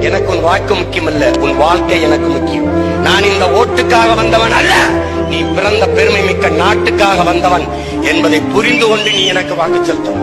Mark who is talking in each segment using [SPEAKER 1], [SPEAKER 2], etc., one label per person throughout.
[SPEAKER 1] எனக்கு உன் வாழ்க்கை முக்கியம் அல்ல உன் வாழ்க்கை எனக்கு முக்கியம். நான் இந்த ஓட்டுக்காக வந்தவன் அல்ல. நீ பிறந்த பெருமை மிக்க நாட்டுக்காக வந்தவன் என்பதை புரிந்து கொண்டு நீ எனக்கு வாக்கு செலுத்தும்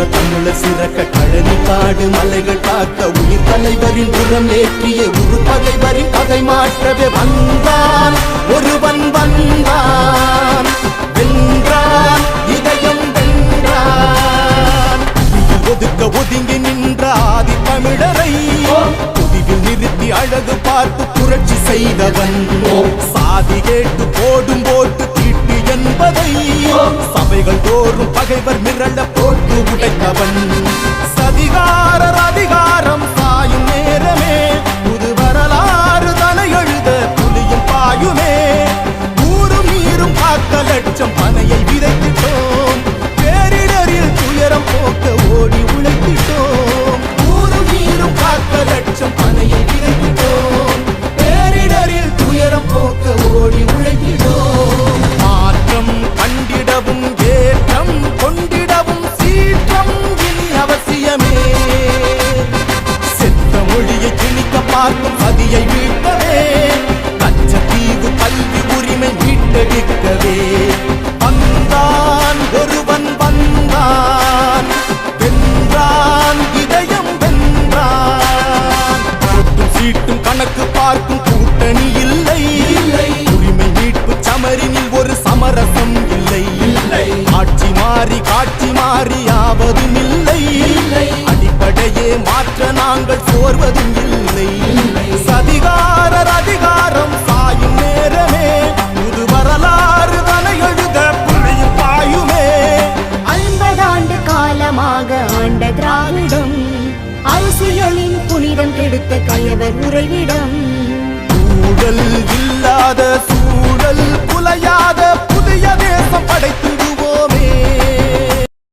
[SPEAKER 2] தரணி தமிழ சிறக்க கழனி காடு மலைகள் காக்க உயிர் தலைவரின் புறம் ஏற்றிய உரு பகைவரின் கதை மாற்றவே வந்தான். ஒருவன் வந்தான். வென்றான். இதயம் வென்றான். ஒதுக்க ஒதுங்கி நின்ற ஆதி தமிழரை புதிவில் நிறுத்தி அழகு பார்த்து புரட்சி செய்தவன். சாதி கேட்டு போடும் போட்டு தீட்டு என்பதை சபைகள் தோறும் பகைவர் மிரள போட்டு உடைத்தவன். சதிகாரர் சதியை மீட்கவே கச்சத்தீவு கல்வி உரிமை மீட்டெடுக்கவே. வந்தான் ஒருவன் வந்தான் வென்றான் இதயம் வென்றான். சொட்டும் சீட்டும் கணக்கு பார்க்கும் கூட்டணி இல்லை. உரிமை மீட்பு சமரினில் ஒரு சமரசம் இல்லை. ஆட்சி மாறி காட்சி மாறி யாவதும் இல்லை. அடிப்படையே மாற்ற நாங்கள் சோர்வதும் இல்லை. சதிகாரர் அதிகாரம் சாயும் நேரமே புது வரலாறு தன எழுத புரியும் பாயுமே.
[SPEAKER 3] ஐம்பதாண்டு காலமாக ஆண்ட திராவிடம் அரசியலின் புனிதம் கெடுத்த கயவர் உறைவிடம்.
[SPEAKER 2] ஊழல் இல்லாத சூழல்